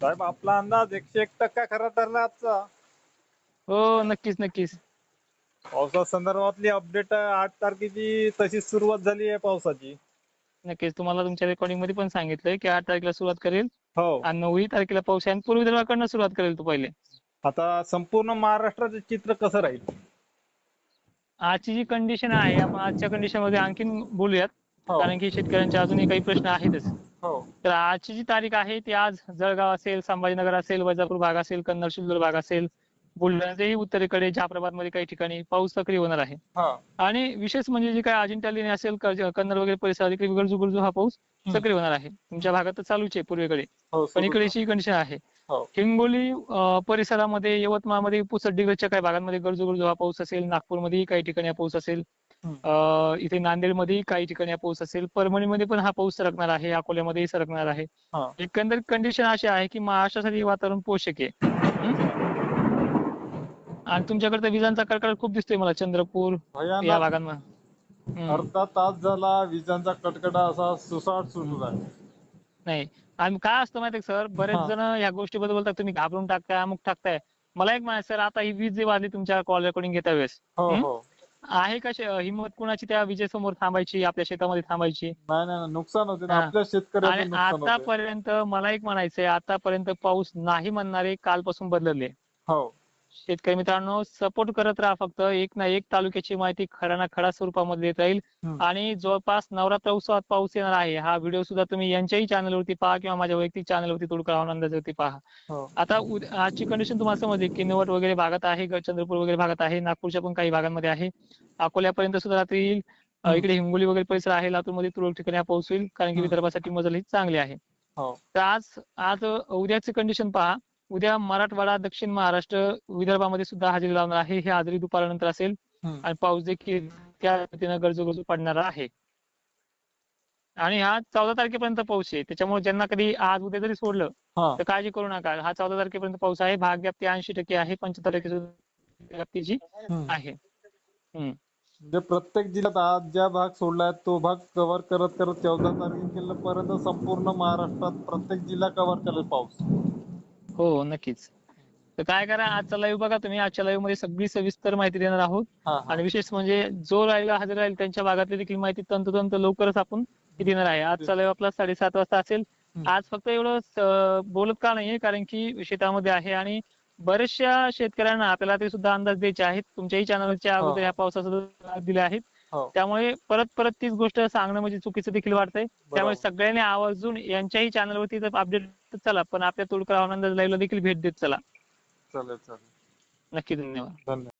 साहेब आपला अंदाज एकशे एक टक्का खरा ठरला आजचा. हो नक्कीच नक्कीच. पावसा संदर्भातली अपडेट आठ तारखेची तशी सुरुवात झाली आहे पावसाची. नक्कीच तुम्हाला तुमच्या रेकॉर्डिंगमध्ये पण सांगितलंय की आठ तारखेला सुरुवात करेल हो. आणि नऊही तारखेला पाऊस आहे आणि पूर्व विदर्भाकडनं सुरुवात करेल तो पहिले. आता संपूर्ण महाराष्ट्राचं चित्र कसं राहील? आजची जी कंडिशन आहे आपण आजच्या कंडिशनमध्ये आणखीन बोलूयात. हो. कारण की शेतकऱ्यांचे अजूनही काही प्रश्न आहेतच. हो. तर आजची जी तारीख आहे ती आज जळगाव असेल संभाजीनगर असेल वैजापूर भाग असेल कन्नड सिल्लोड भाग असेल बुलढाण्याच्याही उत्तरेकडे जाफराबादमध्ये काही ठिकाणी पाऊस सक्रिय होणार आहे. हा. आणि विशेष म्हणजे जे काही अजिंठा लेणी असेल कन्नड वगैरे परिसरात इकडे गरजू गरजू हा पाऊस. सक्रिय होणार आहे. तुमच्या भागात तर चालूच आहे पूर्वेकडे. पण इकडेची कंडिशन आहे. हो. हिंगोली परिसरामध्ये यवतमाळमध्ये डिग्रजच्या काही भागांमध्ये गरजू गरजू हा पाऊस असेल नागपूरमध्येही काही ठिकाणी हा पाऊस असेल. इथे नांदेडमध्येही काही ठिकाणी हा पाऊस असेल. परभणीमध्ये पण हा पाऊस सरकणार आहे. अकोल्यामध्येही सरकणार आहे. एकंदरीत कंडिशन अशी आहे की महाराष्ट्रासाठी हे वातावरण पोषक आहे? आणि तुमच्याकडे तर विजांचा कडकडाट खूप दिसतोय मला. चंद्रपूर या भागांमध्ये. अर्धा तास झाला विजांचा कटकडा असा सुसाट सुरू आहे नाही. आणि काय असतं माहितीये सर? बरेच. जण या गोष्टीबद्दल बोलतात तुम्ही घाबरून टाकताय अमुक टाकताय. मला एक म्हणायचं सर आता ही वीज जी वाजली तुमच्या कॉल रेकॉर्डिंग घेता वेळेस? हो. आहे का शे- हिंमत कुणाची त्या विजेसमोर थांबायची आपल्या शेतामध्ये थांबायची? नाही नाही नाही, नुकसान होते ना हा. आपल्या शेतकऱ्याचं आणि नुकसान होते. आतापर्यंत मला एक म्हणायचंय आतापर्यंत पाऊस नाही म्हणणारे कालपासून बदलले. हो. शेतकरी मित्रांनो सपोर्ट करत राहा फक्त. एक ना एक तालुक्याची माहिती खरा ना खरा स्वरूपामध्ये देत राहील. आणि जवळपास नवरात्र उत्सवात पाऊस येणार आहे. हा व्हिडिओ सुद्धा तुम्ही यांच्याही चॅनलवरती पहा किंवा माझ्या वैयक्तिक चॅनलवरती तुडकर आनंदावरती पहा. हो. आता आजची कंडिशन तुम्हाला समजली. किनवट वगैरे भागात आहे चंद्रपूर वगैरे भागात आहे नागपूरच्या पण काही भागांमध्ये आहे. अकोल्यापर्यंत सुद्धा रात्री येईल. इकडे हिंगोली वगैरे परिसर आहे. लातूरमध्ये तुरळक ठिकाणी हा पाऊस होईल. कारण की. विदर्भासाठी मजल ही चांगली आहे. हो. तर आज आज उद्याची कंडिशन पहा. उद्या मराठवाडा दक्षिण महाराष्ट्र विदर्भामध्ये सुद्धा हजेरी लावणार आहे. हे आजरी दुपारनंतर असेल. आणि पाऊस देखील त्या पद्धतीनं गरजू गरजू पडणार आहे. आणि हा चौदा तारखेपर्यंत पाऊस आहे. त्याच्यामुळे ज्यांना कधी आज उद्या जरी सोडलं तर काळजी करू नका. हा चौदा तारखेपर्यंत पाऊस आहे. भाग व्याप्ती ऐंशी टक्के आहे. पंच्याहत्तर टक्के व्याप्तीची. आहे. म्हणजे प्रत्येक जिल्ह्यात आज ज्या भाग सोडलाय तो भाग कव्हर करत करत चौदा तारखेपर्यंत संपूर्ण महाराष्ट्रात प्रत्येक जिल्हा कव्हर करेल पाऊस. हो नक्कीच. तर काय करा आजचा लाईव्ह बघा तुम्ही. आजच्या लाईव्हमध्ये सगळी सविस्तर माहिती देणार आहोत. हा हा. आणि विशेष म्हणजे जो राहिला हजर राहील त्यांच्या भागातली देखील माहिती तंतोतंत लवकरच आपण देणार आहे. आजचा लाईव्ह आपला साडेसात वाजता असेल. हम्म. आज फक्त एवढं स- बोलत का नाहीये? कारण की शेतामध्ये आहे आणि बऱ्याचशा शेतकऱ्यांना आपल्याला ते सुद्धा अंदाज द्यायचे आहेत. तुमच्याही चॅनलच्या हो. अगोदर या पावसाचा दिले आहेत. हो. त्यामुळे परत परत तीच गोष्ट सांगणं म्हणजे चुकीचं देखील वाटतंय. त्यामुळे. सगळ्यांनी आवर्जून यांच्याही चॅनलवरती अपडेट चला पण आपल्या तोडकर आनंद लाईव्हला देखील भेट देत चला. चालेल चालेल. नक्की धन्यवाद. धन्यवाद.